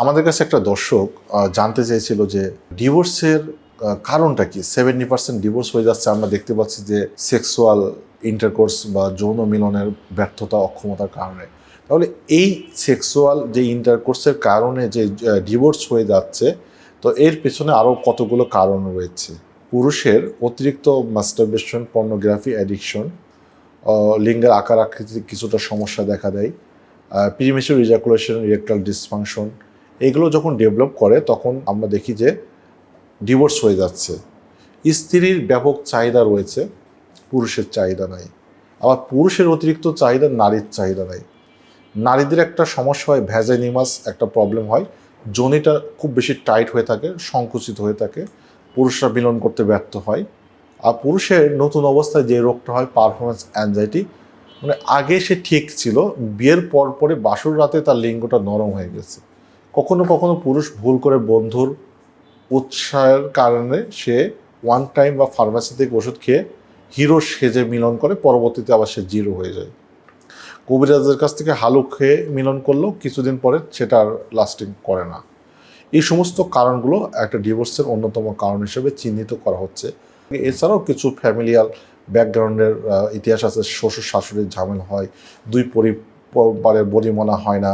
আমাদের কাছে একটা দর্শক জানতে চেয়েছিল যে ডিভোর্সের কারণটা কি? সেভেন্টি পার্সেন্ট ডিভোর্স হয়ে যাচ্ছে, আমরা দেখতে পাচ্ছি যে সেক্সুয়াল ইন্টারকোর্স বা যৌন মিলনের ব্যর্থতা, অক্ষমতার কারণে। তাহলে এই সেক্সুয়াল যে ইন্টারকোর্সের কারণে যে ডিভোর্স হয়ে যাচ্ছে, তো এর পেছনে আরও কতগুলো কারণ রয়েছে? পুরুষের অতিরিক্ত মাস্টারবেশন পর্নোগ্রাফি অ্যাডিকশন লিঙ্গের আকার আকৃতিতে কিছুটা সমস্যা দেখা দেয় প্রিমেচুর ইজাকুলেশন ইরেকটাল ডিসফাংশন এগুলো যখন ডেভেলপ করে, তখন আমরা দেখি যে ডিভোর্স হয়ে যাচ্ছে। স্ত্রীর ব্যাপক চাহিদা রয়েছে, পুরুষের চাহিদা নাই। আবার পুরুষের অতিরিক্ত চাহিদা, নারীর চাহিদা নাই। নারীদের একটা সমস্যা হয় ভ্যাজাইনিমাস একটা প্রবলেম হয়। জনিটা খুব বেশি টাইট হয়ে থাকে, সংকুচিত হয়ে থাকে। পুরুষরা মিলন করতে ব্যর্থ হয়। আর পুরুষের নতুন অবস্থায় যে রোগটা হয় পারফরমেন্স অ্যাংজাইটি মানে আগে সে ঠিক ছিল, বিয়ের পর পরে বাসুর রাতে তার লিঙ্গটা নরম হয়ে গেছে। কখনো কখনো পুরুষ ভুল করে বন্ধুর উৎসাহের কারণে সে ওয়ান টাইম বা ফার্মাসি থেকে ওষুধ খেয়ে হিরো সেজে মিলন করে, পরবর্তীতে আবার সে জিরো হয়ে যায়। কবিরাজের কাছ থেকে হালু খেয়ে মিলন করলেও কিছুদিন পরে সেটা আর লাস্টিং করে না। এই সমস্ত কারণগুলো একটা ডিভোর্সের অন্যতম কারণ হিসেবে চিহ্নিত করা হচ্ছে। এছাড়াও কিছু ফ্যামিলিয়াল ব্যাকগ্রাউন্ডের ইতিহাস আছে শ্বশুর শাশুড়ির ঝামেলা হয়, দুই পরিবারের বলিমনা হয় না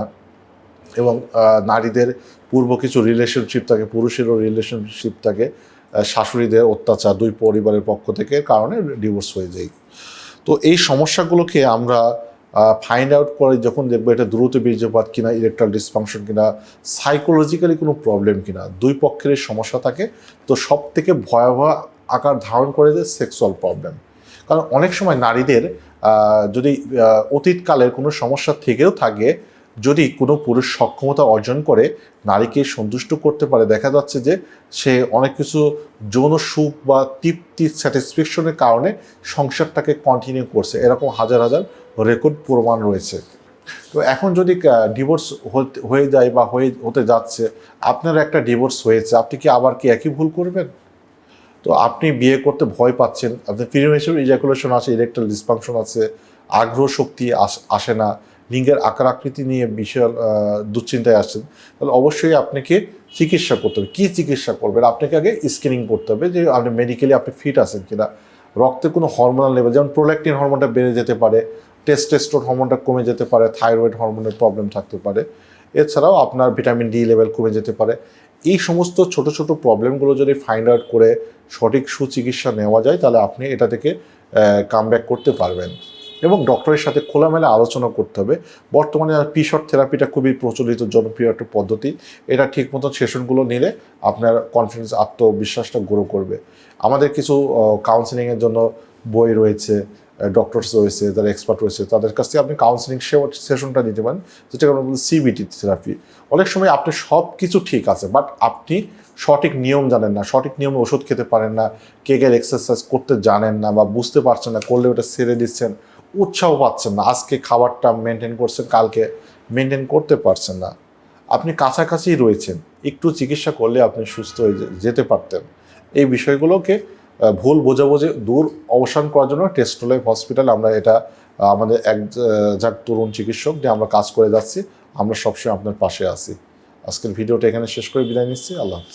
এবং নারীদের পূর্ব কিছু রিলেশনশিপ থাকে, পুরুষেরও রিলেশনশিপ থাকে শাশুড়িদের অত্যাচার দুই পরিবারের পক্ষ থেকে কারণে ডিভোর্স হয়ে যায়। তো এই সমস্যাগুলোকে আমরা ফাইন্ড আউট করে যখন দেখব এটা দ্রুত বীর্যপাত কিনা ইলেকট্রাল ডিসফাংশন কিনা সাইকোলজিক্যালি কোনো প্রবলেম কিনা, দুই পক্ষের সমস্যা থাকে, তো সব থেকে ভয়াবহ আকার ধারণ করে যে সেক্সুয়াল প্রবলেম কারণ অনেক সময় নারীদের যদি অতীতকালের কোনো সমস্যা থেকেও থাকে যদি কোনো পুরুষ সক্ষমতা অর্জন করে, নারীকে সন্তুষ্ট করতে পারে, দেখা যাচ্ছে যে সে অনেক কিছু যৌন সুখ বা তৃপ্তি স্যাটিসফ্যাকশনের কারণে সংসারটাকে কন্টিনিউ করছে। এরকম হাজার হাজার রেকর্ড প্রমাণ রয়েছে। তো এখন যদি ডিভোর্স হয়ে যায় বা হয়ে, হতে যাচ্ছে, আপনার একটা ডিভোর্স হয়েছে, আপনি কি আবার কি একই ভুল করবেন? তো আপনি বিয়ে করতে ভয় পাচ্ছেন, আপনার প্রিমেচুর ইজাকুলেশন আছে ইলেকট্রাল ডিসফাংশন আছে, আগ্রহ শক্তি আসে না লিঙ্গের আকার আকৃতি নিয়ে বিশাল দুশ্চিন্তায় আসছেন, তাহলে অবশ্যই আপনাকে চিকিৎসা করতে হবে। কী চিকিৎসা করবেন? আপনাকে আগে স্ক্রিনিং করতে হবে যে আপনি মেডিকেলি আপনি ফিট আছেন কিনা। রক্তে কোনো হরমোনাল লেভেল যেমন প্রোল্যাক্টিন হরমোনটা বেড়ে যেতে পারে টেস্টেস্টোর হরমোনটা কমে যেতে পারে থাইরয়েড হরমোনের প্রবলেম থাকতে পারে। এছাড়াও আপনার ভিটামিন ডি লেভেল কমে যেতে পারে। এই সমস্ত ছোট ছোট প্রবলেমগুলো যদি ফাইন্ড আউট করে সঠিক সুচিকিৎসা নেওয়া যায়, তাহলে আপনি এটা থেকে কাম করতে পারবেন। এবং ডক্টরের সাথে খোলামেলা আলোচনা করতে হবে। বর্তমানে পিশট থেরাপিটা খুবই প্রচলিত জনপ্রিয় একটা পদ্ধতি। এটা ঠিক মতো সেশনগুলো নিলে আপনার কনফিডেন্স আত্মবিশ্বাসটা গ্রো করবে। আমাদের কিছু কাউন্সিলিংয়ের জন্য বই রয়েছে ডক্টরস রয়েছে, যারা এক্সপার্ট রয়েছে, তাদের কাছ থেকে আপনি কাউন্সিলিং সেশনটা নিতে পারেন যেটাকে আমরা বলি সিবিটি থেরাপি অনেক সময় আপনি সব কিছু ঠিক আছে বাট আপনি সঠিক নিয়ম জানেন না, সঠিক নিয়মে ওষুধ খেতে পারেন না কেকের এক্সারসাইজ করতে জানেন না বা বুঝতে পারছেন না, করলে ওটা সেরে দিচ্ছেন উৎসাহ পাচ্ছেন না। আজকে খাবারটা মেনটেন করছেন, কালকে মেনটেন করতে পারছেন না। আপনি কাছাকাছি রয়েছেন, একটু চিকিৎসা করলে আপনি সুস্থ হয়ে যেতে পারতেন। এই বিষয়গুলোকে ভুল বোঝাবুঝি দূর অবসান করার জন্য টেস্টোলাইফ হসপিটাল আমরা এটা আমাদের এক যাক তরুণ চিকিৎসক দিয়ে আমরা কাজ করে যাচ্ছি। আমরা সবসময় আপনার পাশে আছি। আজকের ভিডিওটা এখানে শেষ করে বিদায় নিচ্ছি। আল্লাহ হাফিজ।